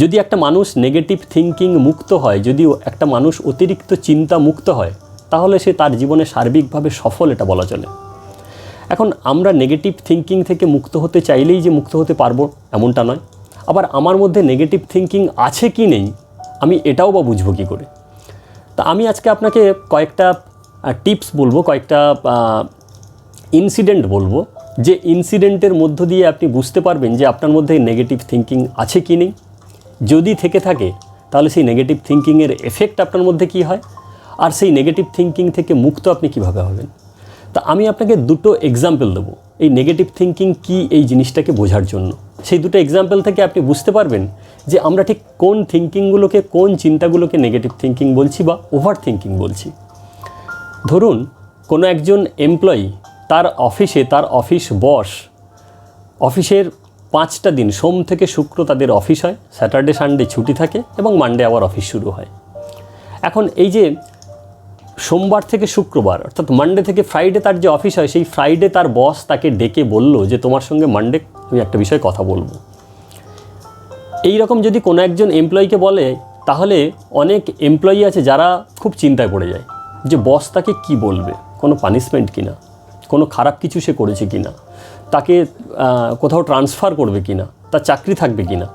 যদি একটা মানুষ নেগেটিভ থিঙ্কিং মুক্ত হয় যদি একটা মানুষ অতিরিক্ত চিন্তা মুক্ত হয়, তাহলে সে তার জীবনে সার্বিকভাবে সফল এটা বলা চলে। এখন আমরা নেগেটিভ থিঙ্কিং থেকে মুক্ত হতে চাইলেই যে মুক্ত হতে পারব এমনটা নয়। আবার আমার মধ্যে নেগেটিভ থিঙ্কিং আছে কি নেই, আমি এটাও বা বুঝব কী করে? তা আমি আজকে আপনাকে কয়েকটা টিপস বলব, কয়েকটা ইনসিডেন্ট বলব, যে ইনসিডেন্টের মধ্য দিয়ে আপনি বুঝতে পারবেন যে আপনার মধ্যে নেগেটিভ থিঙ্কিং আছে কি নেই। যদি থেকে থাকে, তাহলে সেই নেগেটিভ থিঙ্কিংয়ের এফেক্ট আপনার মধ্যে কি হয়? আর সেই নেগেটিভ থিঙ্কিং থেকে মুক্ত আপনি কীভাবে হবেন? তা আমি আপনাকে দুটো এক্সাম্পল দেবো। এই নেগেটিভ থিঙ্কিং কি এই জিনিসটাকে বোঝার জন্য? সেই দুটো এক্সাম্পল থেকে আপনি বুঝতে পারবেন যে আমরা ঠিক কোন থিঙ্কিংগুলোকে কোন চিন্তাগুলোকে নেগেটিভ থিঙ্কিং বলছি বা ওভার থিঙ্কিং বলছি। ধরুন, কোনো একজন এমপ্লয়ি তার অফিসে তার অফিস বস অফিসের পাঁচটা দিন, সোম থেকে শুক্র তাদের অফিস হয় স্যাটারডে সানডে ছুটি থাকে এবং মানডে আবার অফিস শুরু হয়। এখন এই যে সোমবার থেকে শুক্রবার, অর্থাৎ মানডে থেকে ফ্রাইডে তার যে অফিস হয়, সেই ফ্রাইডে তার বস তাকে ডেকে বলল যে, তোমার সঙ্গে মানডে আমি একটা বিষয়ে কথা বলব। এই রকম যদি কোনো একজন এমপ্লয়িকে বলে, তাহলে অনেক এমপ্লয়ি আছে যারা খুব চিন্তায় পড়ে যায় যে, বস তাকে কি বলবে? কোনো পানিশমেন্ট কিনা? কোনো খারাপ কিছু সে করেছে কিনা? তাকে কোথাও ট্রান্সফার করবে কিনা, তার চাকরি থাকবে কিনা,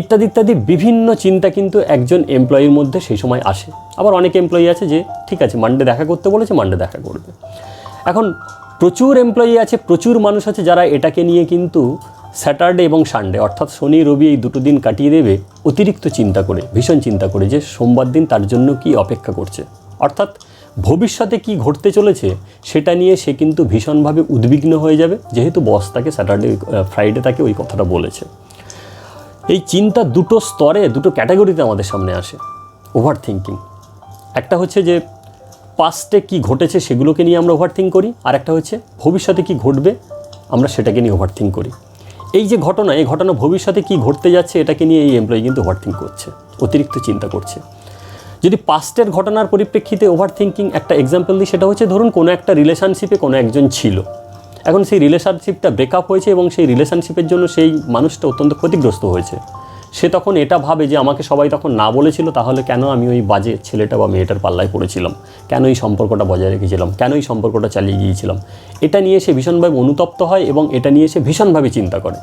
ইত্যাদি ইত্যাদি বিভিন্ন চিন্তা কিন্তু একজন এমপ্লয়ির মধ্যে সেই সময় আসে। আবার অনেক এমপ্লয়ি আছে যে, ঠিক আছে মানডে দেখা করতে বলেছে মানডে দেখা করবে। এখন প্রচুর এমপ্লয়ি আছে, প্রচুর মানুষ আছে যারা এটাকে নিয়ে কিন্তু স্যাটারডে এবং সানডে অর্থাৎ শনি, রবি এই দুটো দিন কাটিয়ে দেবে, অতিরিক্ত চিন্তা করে, ভীষণ চিন্তা করে যে সোমবার দিন তার জন্য কি অপেক্ষা করছে। অর্থাৎ ভবিষ্যতে কি ঘটতে চলেছে সেটা নিয়ে সে কিন্তু ভীষণভাবে উদ্বিগ্ন হয়ে যাবে, যেহেতু বস তাকে স্যাটারডে ফ্রাইডে তাকে ওই কথাটা বলেছে। এই চিন্তা দুটো স্তরে, দুটো ক্যাটাগরিতে আমাদের সামনে আসে ওভার থিঙ্কিং একটা হচ্ছে যে পাস্টে কি ঘটেছে সেগুলোকে নিয়ে আমরা ওভার থিঙ্ক করি, আর একটা হচ্ছে ভবিষ্যতে কি ঘটবে আমরা সেটাকে নিয়ে ওভার থিঙ্ক করি। এই যে ঘটনা, এই ঘটনা ভবিষ্যতে কি ঘটতে যাচ্ছে এটাকে নিয়ে এই এমপ্লয়ি কিন্তু ওভার থিঙ্ক করছে, অতিরিক্ত চিন্তা করছে। যদি পাস্টের ঘটনার পরিপ্রেক্ষিতে ওভার থিঙ্কিং একটা এক্সাম্পল দিই, সেটা হচ্ছে ধরুন কোনো একটা রিলেশনশিপে কোনো একজন ছিল। এখন সেই রিলেশনশিপটা ব্রেকআপ হয়েছে এবং সেই রিলেশনশিপের জন্য সেই মানুষটা অত্যন্ত ক্ষতিগ্রস্ত হয়েছে। সে তখন এটা ভাবে যে আমাকে সবাই তখন না বলেছিল, তাহলে কেন আমি ওই বাজে ছেলেটা বা মেয়েটার পাল্লায় পড়েছিলাম? কেন এই সম্পর্কটা বজায় রেখেছিলাম? কেন এই সম্পর্কটা চালিয়ে গিয়েছিলাম? এটা নিয়ে সে ভীষণভাবে অনুতপ্ত হয় এবং এটা নিয়ে সে ভীষণভাবে চিন্তা করে।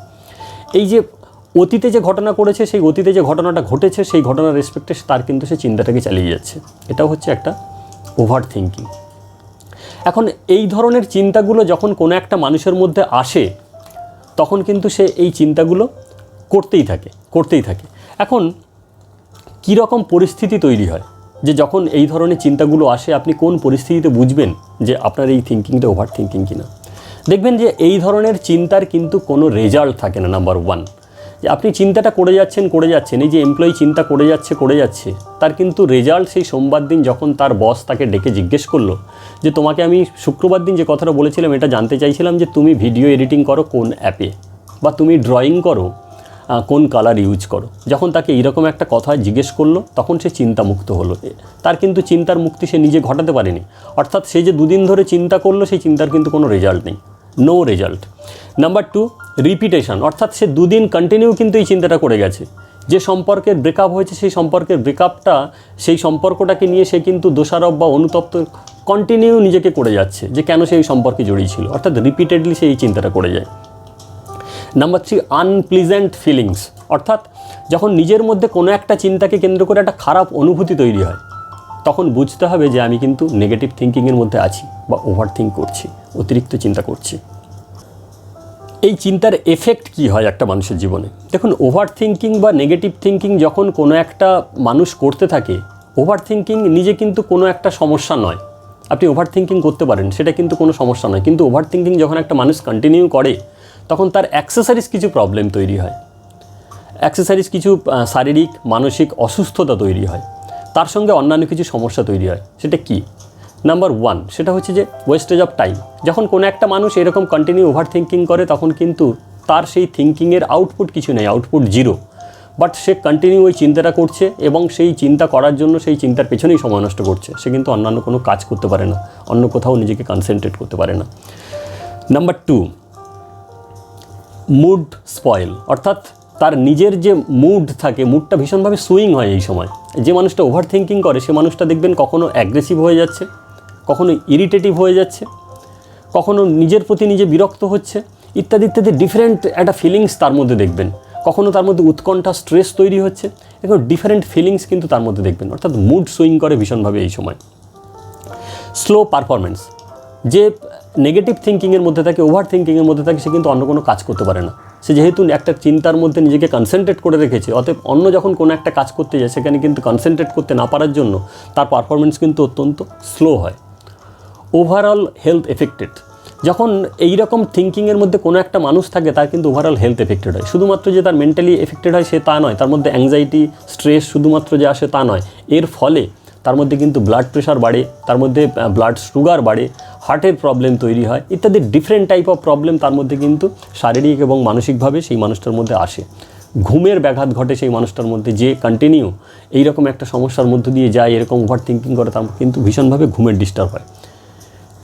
এই যে অতীতে যে ঘটনা করেছে, সেই অতীতে যে ঘটনাটা ঘটেছে, সেই ঘটনার রেসপেক্টে তার কিন্তু সে চিন্তাটাকে চালিয়ে যাচ্ছে। এটাও হচ্ছে একটা ওভার থিঙ্কিং এখন এই ধরনের চিন্তাগুলো যখন কোনো একটা মানুষের মধ্যে আসে, তখন কিন্তু সে এই চিন্তাগুলো করতেই থাকে করতেই থাকে। এখন কী রকম পরিস্থিতি তৈরি হয়? যে যখন এই ধরনের চিন্তাগুলো আসে, আপনি কোন পরিস্থিতিতে বুঝবেন যে আপনার এই থিঙ্কিংটা ওভার থিঙ্কিং কিনা? দেখবেন যে এই ধরনের চিন্তার কিন্তু কোনো রেজাল্ট থাকে না নাম্বার ওয়ান যে আপনি চিন্তাটা করে যাচ্ছেন করে যাচ্ছেন, এই যে এমপ্লয়ি চিন্তা করে যাচ্ছে করে যাচ্ছে, তার কিন্তু রেজাল্ট সেই সোমবার দিন যখন তার বস তাকে ডেকে জিজ্ঞেস করল যে, তোমাকে আমি শুক্রবার দিন যে কথাটা বলেছিলাম, এটা জানতে চাইছিলাম যে তুমি ভিডিও এডিটিং করো কোন অ্যাপে বা তুমি ড্রয়িং করো কোন কালার ইউজ করো? যখন তাকে এরকম একটা কথা জিজ্ঞেস করল, তখন সে চিন্তামুক্ত হলো। তার কিন্তু চিন্তার মুক্তি সে নিজে ঘটাতে পারেনি। অর্থাৎ সে যে দুদিন ধরে চিন্তা করল, সেই চিন্তার কিন্তু কোনো রেজাল্ট নেই। No result number two repetition অর্থাৎ সে দুদিন কন্টিনিউ কিন্তু এই চিন্তাটা করে গেছে। যে সম্পর্কের ব্রেকআপ হয়েছে, সেই সম্পর্কের ব্রেকআপটা সেই সম্পর্কটাকে নিয়ে সে কিন্তু দোষারোপ বা অনুতপ্ত কন্টিনিউ নিজেকে করে যাচ্ছে, যে কেন সে এই সম্পর্কে জড়িয়ে ছিল। অর্থাৎ রিপিটেডলি সে এই চিন্তাটা করে যায়। নাম্বার থ্রি আনপ্লিজেন্ট ফিলিংস অর্থাৎ যখন নিজের মধ্যে কোনো একটা চিন্তাকে কেন্দ্র করে একটা খারাপ অনুভূতি তৈরি হয়, তখন বুঝতে হবে যে আমি কিন্তু নেগেটিভ থিঙ্কিংয়ের মধ্যে আছি বা ওভার থিঙ্ক করছি, অতিরিক্ত চিন্তা করছি। এই চিন্তার এফেক্ট কি হয় একটা মানুষের জীবনে? দেখুন ওভার থিঙ্কিং বা নেগেটিভ থিঙ্কিং যখন কোনো একটা মানুষ করতে থাকে ওভার থিঙ্কিং নিজে কিন্তু কোনো একটা সমস্যা নয়। আপনি ওভার থিঙ্কিং করতে পারেন, সেটা কিন্তু কোনো সমস্যা নয়। কিন্তু ওভার থিঙ্কিং যখন একটা মানুষ কন্টিনিউ করে, তখন তার অ্যাক্সেসারিজ কিছু প্রবলেম তৈরি হয়। অ্যাক্সেসারিজ কিছু শারীরিক, মানসিক অসুস্থতা তৈরি হয়। তার সঙ্গে অন্যান্য কিছু সমস্যা তৈরি হয়। সেটা কি? নাম্বার ওয়ান সেটা হচ্ছে যে ওয়েস্টেজ অফ টাইম যখন কোনো একটা মানুষ এরকম কন্টিনিউ ওভার থিঙ্কিং করে, তখন কিন্তু তার সেই থিঙ্কিংয়ের আউটপুট কিছু নেই আউটপুট জিরো বাট সে কন্টিনিউ ওই চিন্তাটা করছে এবং সেই চিন্তা করার জন্য সেই চিন্তার পেছনেই সময় নষ্ট করছে। সে কিন্তু অন্যান্য কোনো কাজ করতে পারে না, অন্য কোথাও নিজেকে কনসেন্ট্রেট করতে পারে না। নাম্বার টু মুড স্পয়েল অর্থাৎ তার নিজের যে মুড থাকে মুডটা ভীষণভাবে সুইং হয় এই সময়। যে মানুষটা ওভার থিঙ্কিং করে, সে মানুষটা দেখবেন কখনো অ্যাগ্রেসিভ হয়ে যাচ্ছে কখনো ইরিটেটিভ হয়ে যাচ্ছে, কখনো নিজের প্রতি নিজে বিরক্ত হচ্ছে, ইত্যাদি ইত্যাদি ডিফারেন্ট একটা ফিলিংস তার মধ্যে দেখবেন। কখনো তার মধ্যে উৎকণ্ঠা স্ট্রেস তৈরি হচ্ছে এখন ডিফারেন্ট ফিলিংস কিন্তু তার মধ্যে দেখবেন। অর্থাৎ মুড সুইং করে ভীষণভাবে এই সময়। স্লো পারফরমেন্স যে নেগেটিভ থিঙ্কিংয়ের মধ্যে থাকে ওভার থিঙ্কিংয়ের মধ্যে থাকে, সে কিন্তু অন্য কোনো কাজ করতে পারে না। সে যেহেতু একটা চিন্তার মধ্যে নিজেকে কনসেন্ট্রেট করে রেখেছে, অতএব অন্য যখন কোনো একটা কাজ করতে যায়, সেখানে কিন্তু কনসেন্ট্রেট করতে না পারার জন্য তার পারফরমেন্স কিন্তু অত্যন্ত স্লো হয়। ওভারঅল হেলথ এফেক্টেড যখন এই রকম থিঙ্কিংয়ের মধ্যে কোনো একটা মানুষ থাকে, তার কিন্তু ওভারঅল হেলথ এফেক্টেড হয়। শুধুমাত্র যে তার মেন্টালি এফেক্টেড হয়, সে তা নয়। তার মধ্যে অ্যাংজাইটি স্ট্রেস শুধুমাত্র যে আসে তা নয়। এর ফলে তার মধ্যে কিন্তু ব্লাড প্রেশার বাড়ে, তার মধ্যে ব্লাড সুগার বাড়ে হার্টের প্রবলেম তৈরি হয়, ইত্যাদি ডিফারেন্ট টাইপ অফ প্রবলেম তার মধ্যে কিন্তু শারীরিক এবং মানসিকভাবে সেই মানুষটার মধ্যে আসে। ঘুমের ব্যাঘাত ঘটে সেই মানুষটার মধ্যে, যে কন্টিনিউ এইরকম একটা সমস্যার মধ্যে দিয়ে যায়, এরকম ওভার থিঙ্কিং করে, তার কিন্তু ভীষণভাবে ঘুমের ডিস্টার্ব হয়।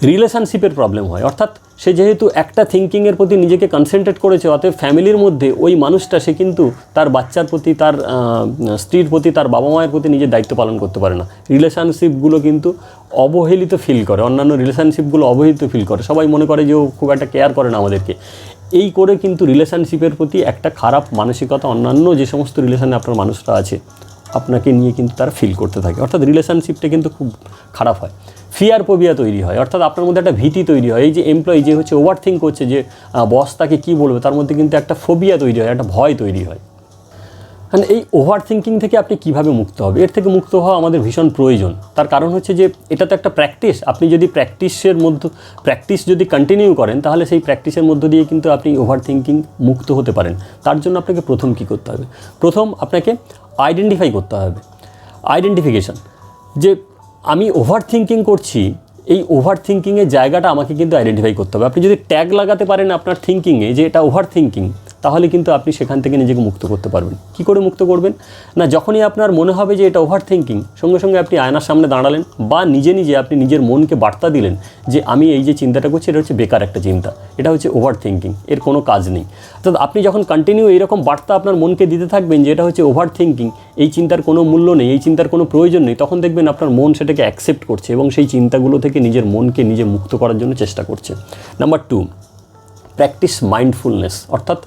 রিলেশনশিপের প্রবলেম হয়। অর্থাৎ সে যেহেতু একটা থিঙ্কিংয়ের প্রতি নিজেকে কনসেন্ট্রেট করেছে, অতএব ফ্যামিলির মধ্যে ওই মানুষটা সে কিন্তু তার বাচ্চার প্রতি, তার স্ত্রীর প্রতি, তার বাবা মায়ের প্রতি নিজের দায়িত্ব পালন করতে পারে না। রিলেশনশিপগুলো কিন্তু অবহেলিত ফিল করে, অন্যান্য রিলেশনশিপগুলো অবহেলিত ফিল করে। সবাই মনে করে যে ও খুব একটা কেয়ার করে না আমাদেরকে। এই করে কিন্তু রিলেশনশিপের প্রতি একটা খারাপ মানসিকতা, অন্যান্য যে সমস্ত রিলেশনে আপনার মানুষরা আছে, আপনাকে নিয়ে কিন্তু তারা ফিল করতে থাকে। অর্থাৎ রিলেশনশিপটা কিন্তু খুব খারাপ হয়। ফিয়ার পোবিয়া তৈরি হয়, অর্থাৎ আপনার মধ্যে একটা ভীতি তৈরি হয়। এই যে এমপ্লয়ি যে হচ্ছে ওভার থিঙ্ক করছে যে বস তাকে কী বলবে, তার মধ্যে কিন্তু একটা ফোবিয়া তৈরি হয়, একটা ভয় তৈরি হয়। কারণ এই ওভার থিঙ্কিং থেকে আপনি কীভাবে মুক্ত হবে এর থেকে মুক্ত হওয়া আমাদের ভীষণ প্রয়োজন। তার কারণ হচ্ছে যে, এটা তো একটা প্র্যাকটিস আপনি যদি প্র্যাকটিসের মধ্য প্র্যাকটিস যদি কন্টিনিউ করেন, তাহলে সেই প্র্যাকটিসের মধ্য দিয়ে কিন্তু আপনি ওভার থিঙ্কিং মুক্ত হতে পারেন। তার জন্য আপনাকে প্রথম কী করতে হবে? প্রথম আপনাকে আইডেন্টিফাই করতে হবে। আইডেন্টিফিকেশান যে আমি ওভার থিঙ্কিং করছি, এই ওভার থিঙ্কিংয়ের জায়গাটা আমাকে কিন্তু আইডেন্টিফাই করতে হবে। আপনি যদি ট্যাগ লাগাতে পারেন আপনার থিঙ্কিংয়ে যে এটা ওভার থিঙ্কিং তাহলে কিন্তু আপনি সেখান থেকে নিজেকে মুক্ত করতে পারবেন। কি করে মুক্ত করবেন? না, যখনই আপনার মনে হবে যে এটা ওভার থিঙ্কিং সঙ্গে সঙ্গে আপনি আয়নার সামনে দাঁড়ালেন বা নিজে নিজে আপনি নিজের মনকে বার্তা দিলেন যে আমি এই যে চিন্তাটা করছি, এটা হচ্ছে বেকার একটা চিন্তা। এটা হচ্ছে ওভার থিঙ্কিং এর কোনো কাজ নেই। অর্থাৎ আপনি যখন কন্টিনিউ এইরকম বার্তা আপনার মনকে দিতে থাকবেন যে এটা হচ্ছে ওভার থিঙ্কিং এই চিন্তার কোনো মূল্য নেই, এই চিন্তার কোনো প্রয়োজন নেই, তখন দেখবেন আপনার মন সেটাকে অ্যাকসেপ্ট করছে এবং সেই চিন্তাগুলো থেকে নিজের মনকে নিজে মুক্ত করার জন্য চেষ্টা করছে। নাম্বার টু প্র্যাকটিস মাইন্ডফুলনেস অর্থাৎ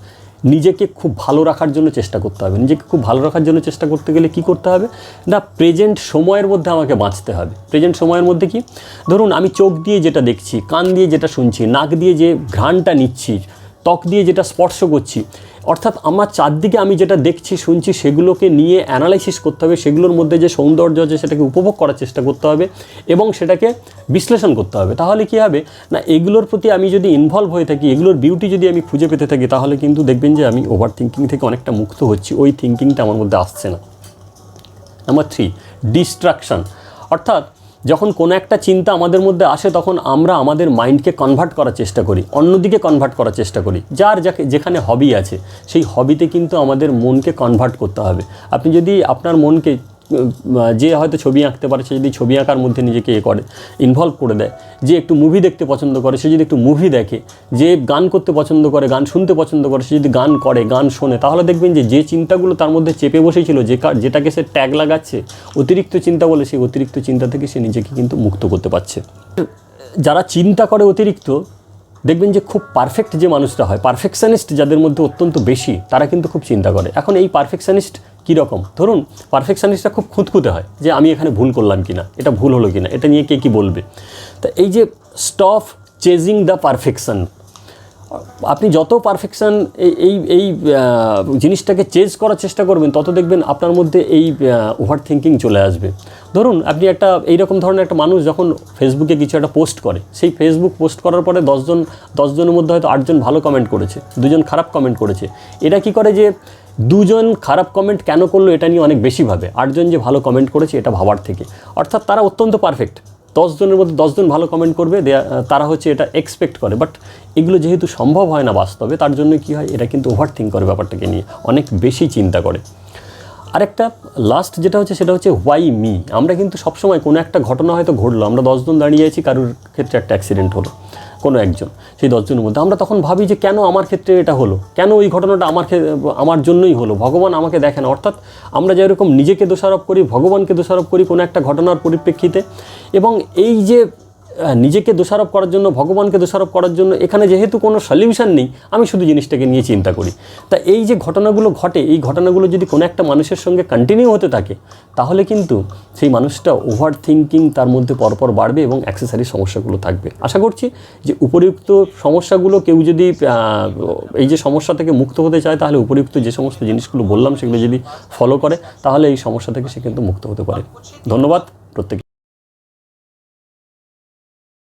নিজেকে খুব ভালো রাখার জন্য চেষ্টা করতে হবে। নিজেকে খুব ভালো রাখার জন্য চেষ্টা করতে গেলে কি করতে হবে? না প্রেজেন্ট সময়ের মধ্যে আমাকে বাঁচতে হবে। প্রেজেন্ট সময়ের মধ্যে কি? ধরুন, আমি চোখ দিয়ে যেটা দেখছি, কান দিয়ে যেটা শুনছি, নাক দিয়ে যে ঘ্রাণটা নিচ্ছি, ত্বক দিয়ে যেটা স্পর্শ করছি অর্থাৎ আমার চারদিকে আমি যেটা দেখছি, শুনছি, সেগুলোকে নিয়ে অ্যানালাইসিস করতে হবে, সেগুলোর মধ্যে যে সৌন্দর্য আছে সেটাকে উপভোগ করার চেষ্টা করতে হবে এবং সেটাকে বিশ্লেষণ করতে হবে। তাহলে কি হবে? না, এগুলোর প্রতি আমি যদি ইনভলভ হয়ে থাকি, এগুলোর বিউটি যদি আমি খুঁজে পেতে থাকি, তাহলে কিন্তু দেখবেন যে আমি ওভার থিঙ্কিং থেকে অনেকটা মুক্ত হচ্ছি। ওই থিঙ্কিংটা আমার মধ্যে আসছে না। নাম্বার থ্রি ডিস্ট্রাকশন অর্থাৎ যখন কোনো একটা চিন্তা আমাদের মধ্যে আসে, তখন আমরা আমাদের মাইন্ডকে কনভার্ট করার চেষ্টা করি, অন্যদিকে কনভার্ট করার চেষ্টা করি। যার যাকে, যেখানে হবি আছে, সেই হবিতে কিন্তু আমাদের মনকে কনভার্ট করতে হবে। আপনি যদি আপনার মনকে যে হয়তো ছবি আঁকতে পারে, সে যদি ছবি আঁকার মধ্যে নিজেকে এ করে ইনভলভ করে দেয়। যে একটু মুভি দেখতে পছন্দ করে, সে যদি একটু মুভি দেখে, যে গান করতে পছন্দ করে, গান শুনতে পছন্দ করে, সে যদি গান করে, গান শোনে, তাহলে দেখবেন যে যে চিন্তাগুলো তার মধ্যে চেপে বসেছিল, যে যেটাকে সে ট্যাগ লাগাচ্ছে, অতিরিক্ত চিন্তা বলে সেই অতিরিক্ত চিন্তা থেকে সে নিজেকে কিন্তু মুক্ত করতে পারছে। যারা চিন্তা করে অতিরিক্ত দেখবেন যে খুব পারফেক্ট যে মানুষটা হয় পারফেকশানিস্ট যাদের মধ্যে অত্যন্ত বেশি, তারা কিন্তু খুব চিন্তা করে। এখন এই পারফেকশানিস্ট কীরকম ধরুন পারফেকশানিস্টটা খুব খুঁতখুঁতে হয় যে আমি এখানে ভুল করলাম কি না এটা ভুল হলো কি না এটা নিয়ে কে কী বলবে? তা এই যে স্টফ চেজিং দ্য পারফেকশন আপনি যত পারফেকশন এই এই জিনিসটাকে চেঞ্জ করার চেষ্টা করবেন, তত দেখবেন আপনার মধ্যে এই ওভার থিঙ্কিং চলে আসবে। ধরুন, আপনি একটা এইরকম ধরনের একটা মানুষ যখন ফেসবুকে কিছু একটা পোস্ট করে, সেই ফেসবুক পোস্ট করার পরে দশজন দশজনের মধ্যে হয়তো আটজন ভালো কমেন্ট করেছে, দুজন খারাপ কমেন্ট করেছে। এটা কি করে যে দুজন খারাপ কমেন্ট কেন করল এটা নিয়ে অনেক বেশি ভাবে, আটজন যে ভালো কমেন্ট করেছে এটা ভাবার থেকে। অর্থাৎ তারা অত্যন্ত পারফেক্ট দশজনের মধ্যে দশজন ভালো কমেন্ট করবে তারা হচ্ছে এটা এক্সপেক্ট করে। বাট এগুলো যেহেতু সম্ভব হয় না বাস্তবে, তার জন্য কি হয়, এটা কিন্তু ওভার থিঙ্ক করে ব্যাপারটাকে নিয়ে অনেক বেশি চিন্তা করে। আরেকটা লাস্ট যেটা হচ্ছে, সেটা হচ্ছে ওয়াই মি আমরা কিন্তু সবসময় কোনো একটা ঘটনা হয়তো ঘটলো, আমরা দশজন দাঁড়িয়ে আছি, কারোর ক্ষেত্রে একটা অ্যাক্সিডেন্ট হলো। কোনো একজন, সেই দশজনের মধ্যে। আমরা তখন ভাবি যে কেন আমার ক্ষেত্রে এটা হলো? কেন ওই ঘটনাটা আমার আমার জন্যই হলো? ভগবান আমাকে দেখেন। অর্থাৎ আমরা যেরকম নিজেকে দোষারোপ করি, ভগবানকে দোষারোপ করি কোনো একটা ঘটনার পরিপ্রেক্ষিতে। এবং এই যে নিজেকে দোষারোপ করার জন্য, ভগবানকে দোষারোপ করার জন্য এখানে যেহেতু কোনো সলিউশন নেই, আমি শুধু জিনিসটাকে নিয়ে চিন্তা করি। তা এই যে ঘটনাগুলো ঘটে, এই ঘটনাগুলো যদি কোনো একটা মানুষের সঙ্গে কন্টিনিউ হতে থাকে, তাহলে কিন্তু সেই মানুষটা ওভার থিঙ্কিং তার মধ্যে পরপর বাড়বে এবং অ্যাক্সেসারি সমস্যাগুলো থাকবে। আশা করছি যে উপরিউক্ত সমস্যাগুলো কেউ যদি এই যে সমস্যা থেকে মুক্ত হতে চায়, তাহলে উপরিউক্ত যে সমস্ত জিনিসগুলো বললাম সেগুলো যদি ফলো করে, তাহলে এই সমস্যা থেকে সে কিন্তু মুক্ত হতে পারে। ধন্যবাদ প্রত্যেক